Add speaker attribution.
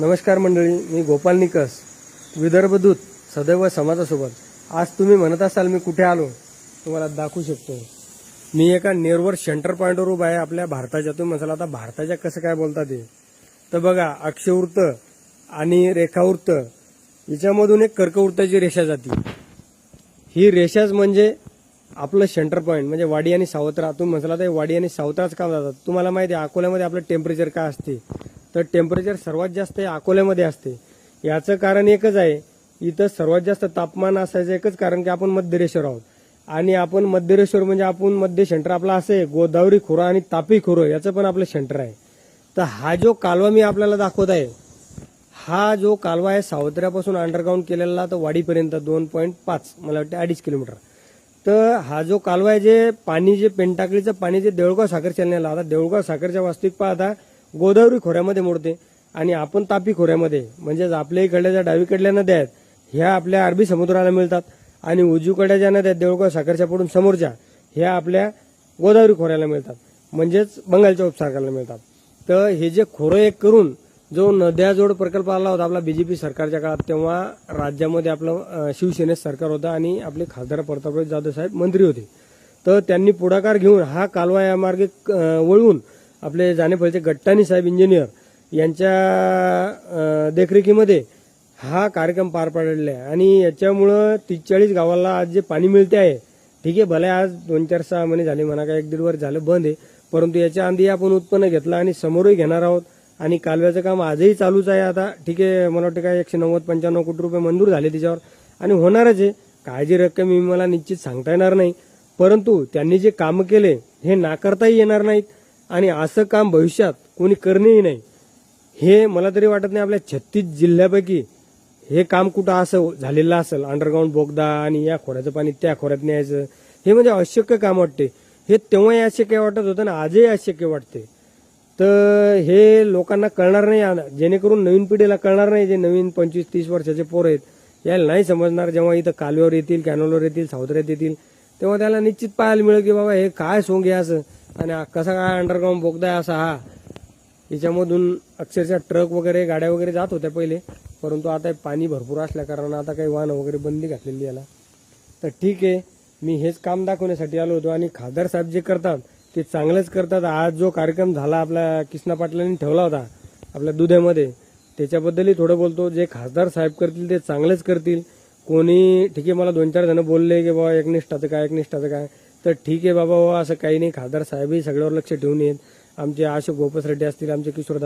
Speaker 1: नमस्कार मंडळी मी गोपाल निकस विदर्भदूत सदैव समाजासोबत. आज तुम्ही म्हणत असाल मी कुठे आलो तुम्हाला दाखवू शकतो. मी एका नेरवर सेंटर पॉईंटवर उभा आहे आपल्या भारताच्या तुम्ही म्हणाल आता भारताच्या कसं काय बोलता ते. तर बघा अक्षवृत्त आणि रेखावृत्त याच्यामधून एक कर्कवृत्ताची रेषा जाते. ही रेषाच म्हणजे आपलं सेंटर पॉईंट म्हणजे वाडी आणि सावत्रा. तुम्ही म्हणाल तर वाडी आणि सावत्राच काम जातात? तुम्हाला माहिती आहे अकोल्यामध्ये आपलं टेम्परेचर काय असते? तर टेम्परेचर सर्वात जास्त अकोल्यामध्ये असते. याचं कारण एकच आहे इथं सर्वात जास्त तापमान असायचं एकच कारण की आपण मध्यरेश्वर आहोत. आणि आपण मध्यरेश्वर म्हणजे आपण मध्य सेंटर आपला असं आहे गोदावरी खोरं आणि तापी खोरं याचं पण आपलं सेंटर आहे. तर हा जो कालवा मी आपल्याला दाखवत आहे हा जो कालवा आहे सावत्र्यापासून अंडरग्राऊंड केलेला तर वाडीपर्यंत दोन पॉईंट पाच मला वाटतं अडीच किलोमीटर. तर हा जो कालवा आहे जे पाणी जे पेंटाकळीचं पाणी जे देऊळगाव साखर चालण्याला आता देऊळगाव साखरच्या वास्तविक पाहता गोदावरी खोऱ्यामध्ये मोडते आणि आपण तापी खोऱ्यामध्ये म्हणजेच आपल्या इकडल्या ज्या डावीकडल्या नद्या आहेत ह्या आपल्या अरबी समुद्राला मिळतात आणि उजवीकडल्या ज्या नद्या आहेत देऊळगाव साखरच्या पडून समोरच्या ह्या आपल्या गोदावरी खोऱ्याला मिळतात म्हणजेच बंगालच्या उपसागराला मिळतात. तर हे जे खोरं एक करून जो नद्याजोड प्रकल्प आला होता आपला बीजेपी सरकारच्या काळात तेव्हा राज्यामध्ये आपलं शिवसेनेत सरकार होतं आणि आपले खासदार प्रतापराव जाधव साहेब मंत्री होते. तर त्यांनी पुढाकार घेऊन हा कालवा या मार्गे वळवून आपले जानेफळचे गट्टाणी साहेब इंजिनियर यांच्या देखरेखीमध्ये हा कार्यक्रम पार पाडलेला आहे. आणि याच्यामुळं तीस चाळीस गावाला आज जे पाणी मिळते आहे ठीक आहे भले आज दोन चार सहा महिने झाले म्हणा का एक दीड वर्ष झालं बंद आहे परंतु याच्या आधी आपण उत्पन्न घेतलं आणि समोरही घेणार आहोत. आणि कालव्याचं काम आजही चालूच आहे आता ठीक आहे मला वाटतं काय एकशे नव्वद पंच्याण्णव कोटी रुपये मंजूर झाले त्याच्यावर. आणि होणारच आहे काळजी रक्कम मी मला निश्चित सांगता येणार नाही परंतु त्यांनी जे काम केले हे नाकारताही येणार नाहीत. आणि असं काम भविष्यात कोणी करणेही नाही. हे मला तरी वाटत नाही आपल्या छत्तीस जिल्ह्यापैकी हे काम कुठं असं झालेलं असेल. अंडरग्राऊंड बोगदा आणि या खोऱ्याचं पाणी त्या खोऱ्यात न्यायचं. हे म्हणजे अशक्य काम वाटते. हे तेव्हाही अशक्य वाटत होतं आणि आजही अशक्य वाटते. तर हे लोकांना कळणार नाही. जेणेकरून नवीन पिढीला कळणार नाही जे नवीन पंचवीस तीस वर्षाचे पोर आहेत. याला नाही समजणार जेव्हा इथं कालव्यावर येतील कॅनोलवर येतील सावत्र्यात येतील. तेव्हा त्याला निश्चित पाहायला मिळेल की बाबा हे काय सोंग आहे असं. आणि कसं कसा काय अंडरग्राऊंड बोगदा आहे असा हा. याच्यामधून अक्षरशः ट्रक वगैरे गाड्या वगैरे जात होत्या पहिले. परंतु आता पाणी भरपूर असल्या कारण आता काही वाहन वगैरे बंदी घातलेली याला. तर ठीक आहे मी हेच काम दाखवण्यासाठी आलो होतो आणि खासदार साहेब जे करतात ते चांगलंच करतात. आज जो कार्यक्रम झाला आपल्या किसना पाटलांनी ठेवला होता आपल्या दुधेमध्ये त्याच्याबद्दलही थोडं बोलतो. जे खासदार साहेब करतील ते चांगलेच करतील. कोणी ठीक आहे मला दोन चार जण बोलले की बाबा एकनिष्ठाचं काय एकनिष्ठाचं काय. तर ठीक आहे बाबा हो, असं काही नाही. खासदार साहेबही सगळ्यावर लक्ष ठेवून येत. आमचे अशोक गोपस रेड्डी असतील आमचे किशोर